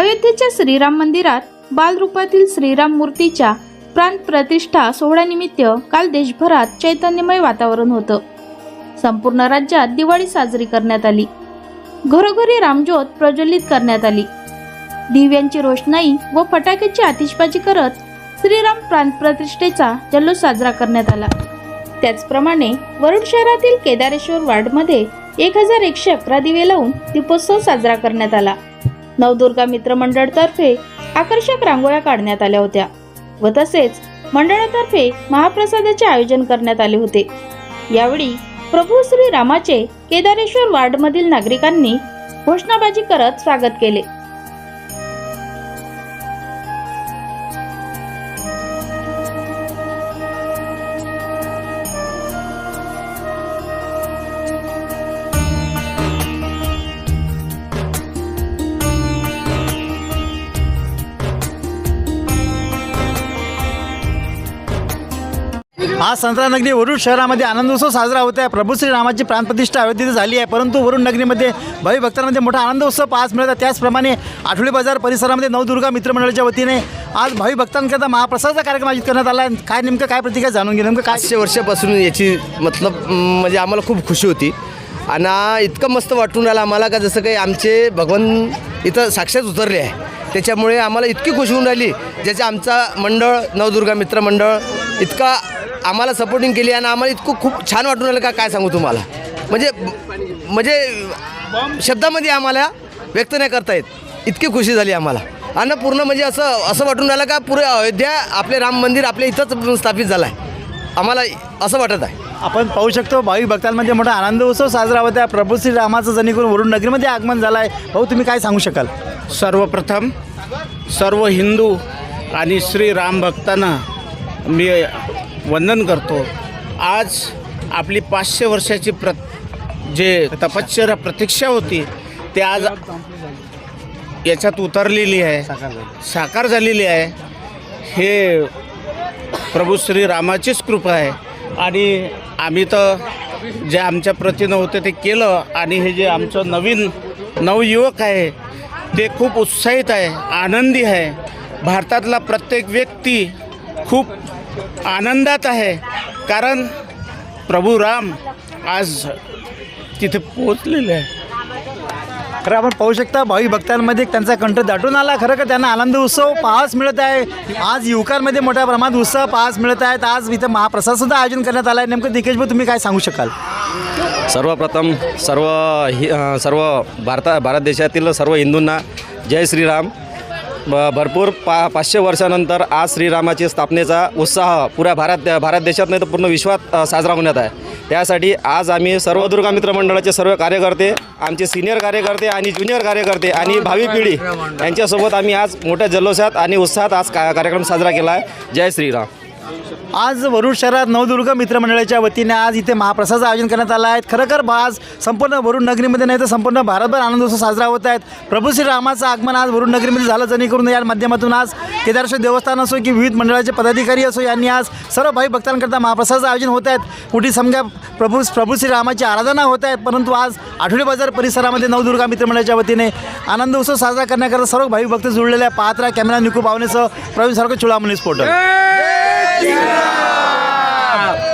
अयोध्येच्या श्रीराम मंदिरात बालरूपातील श्रीराम मूर्तीच्या प्राण प्रतिष्ठा सोहळ्यानिमित्त काल देशभरात चैतन्यमय वातावरण होतं. संपूर्ण राज्यात दिवाळी साजरी करण्यात आली. घरोघरी रामज्योत प्रज्वलित करण्यात आली. दिव्यांची रोषणाई व फटाक्याची आतिषबाजी करत श्रीराम प्राणप्रतिष्ठेचा जल्लोष साजरा करण्यात आला. त्याचप्रमाणे वरुड शहरातील केदारेश्वर वार्डमध्ये एक हजार एकशे अकरा दिवे लावून दीपोत्सव साजरा करण्यात आला. नवदुर्गा मित्र मंडळतर्फे आकर्षक रांगोळ्या काढण्यात आल्या होत्या व तसेच मंडळातर्फे महाप्रसादाचे आयोजन करण्यात आले होते. यावेळी प्रभू श्री रामाचे केदारेश्वर वार्डमधील नागरिकांनी घोषणाबाजी करत स्वागत केले. आज संत्रानगरी वरुड शहरामध्ये आनंदोत्सव साजरा होत आहे. प्रभू श्रीरामाची प्राणप्रतिष्ठा अयोध्येत झाली आहे. परंतु वरुड नगरीमध्ये भावी भक्तांमध्ये मोठा आनंदोत्सव पाहास मिळत आहे. त्याचप्रमाणे आठवडी बाजार परिसरामध्ये नवदुर्गा मित्रमंडळाच्या वतीने आज भावी भक्तांकरता महाप्रसादाचा कार्यक्रम आयोजित करण्यात आला आहे. काय नेमकं काय प्रतिक्रिया जाणून घे नेमकं काय? वर्षापासून याची मतलब म्हणजे आम्हाला खूप खुशी होती. आणि इतकं मस्त वाटून राहिलं आम्हाला का जसं काही आमचे भगवान इथं साक्षात उतरले आहे. त्याच्यामुळे आम्हाला इतकी खुशी होऊन राहिली. ज्याचा आमचा मंडळ नवदुर्गा मित्रमंडळ इतका आम्हाला सपोर्टिंग केली आणि आम्हाला इतकं खूप छान वाटून राहिलं का काय सांगू तुम्हाला? म्हणजे म्हणजे शब्दामध्ये आम्हाला व्यक्त नाही करता येत. इतकी खुशी झाली आम्हाला. आणि पूर्ण म्हणजे असं असं वाटून राहिलं का पुरे अयोध्या आपले राम मंदिर आपल्या इथंच स्थापित झालं आहे आम्हाला असं वाटत आहे. आपण पाहू शकतो भावी भक्तांमध्ये मोठा आनंदोत्सव साजरा होत आहे. प्रभू श्रीरामाचं जणीकरून वरुड नगरीमध्ये आगमन झालं आहे भाऊ तुम्ही काय सांगू शकाल? सर्वप्रथम सर्व हिंदू आणि श्री राम भक्तांना मी वंदन करतो. आज आपली पाचशे वर्षाची प्र जे तपश्चर्या प्रतीक्षा होती ते आज याच्यात उतरलेली आहे. साकार झालेली आहे. हे प्रभू श्री रामाचीच कृपा आहे. आणि आम्ही तर जे आमच्या प्रतीनं होते ते केलं. आणि हे जे आमचं नवीन नवयुवक आहे ते खूप उत्साहित आहे आनंदी आहे. भारतातला प्रत्येक व्यक्ती खूप आनंदात आहे. कारण प्रभू राम आज तिथे पोचलेले आहे. खरं आपण पाहू शकता भावी भक्तांमध्ये त्यांचा कंठ दाटून आला. खरं का त्यांना आनंद उत्सव पाहास मिळत आहे. आज युवकांमध्ये मोठ्या प्रमाणात उत्साह पाहास मिळत आहेत. आज इथं महाप्रसाद सुद्धा आयोजन करण्यात आलं आहे. नेमकं निकेश भाऊ तुम्ही काय सांगू शकाल? सर्वप्रथम सर्व हि सर्व भारता भारत देशातील सर्व हिंदूंना जय श्रीराम. ब भरपूर पा पाचशे वर्षानंतर आज श्रीरामाची स्थापनेचा उत्साह पुऱ्या भारत भारत देशात नाही तर पूर्ण विश्वात साजरा होण्यात आहे. त्यासाठी आज आम्ही सर्व दुर्गा मित्र मंडळाचे सर्व कार्यकर्ते आमचे सिनियर कार्यकर्ते आणि ज्युनियर कार्यकर्ते आणि भावी पिढी यांच्यासोबत आम्ही आज मोठ्या जल्लोषात आणि उत्साहात आज का कार्यक्रम साजरा केला आहे. जय श्रीराम. आज वरुड शहरात नवदुर्गा मित्रमंडळाच्या वतीने आज इथे महाप्रसादाचं आयोजन करण्यात आलं आहे. खरं आज संपूर्ण वरुण नगरीमध्ये नाही तर संपूर्ण भारतभर आनंदोत्सव साजरा होत आहेत. प्रभू श्रीरामाचं आगमन आज वरुण नगरीमध्ये झालं. जेणेकरून या माध्यमातून आज केदारेश्वर देवस्थान असो की विविध मंडळाचे पदाधिकारी असो यांनी आज सर्व भाई भक्तांकरता महाप्रसादाचं आयोजन होत आहेत. कुठे समजा प्रभू प्रभू श्रीरामाची आराधना होत आहेत. परंतु आज आठवडे बाजार परिसरामध्ये नवदुर्गा मित्रमंडळाच्या वतीने आनंद उत्सव साजरा करण्याकरता सर्व भाई भक्त जुळलेले आहेत. पाहत राहा कॅमेरा निकू पावणेसह प्रवीण सारखं चुळामणी स्फोटक 예스!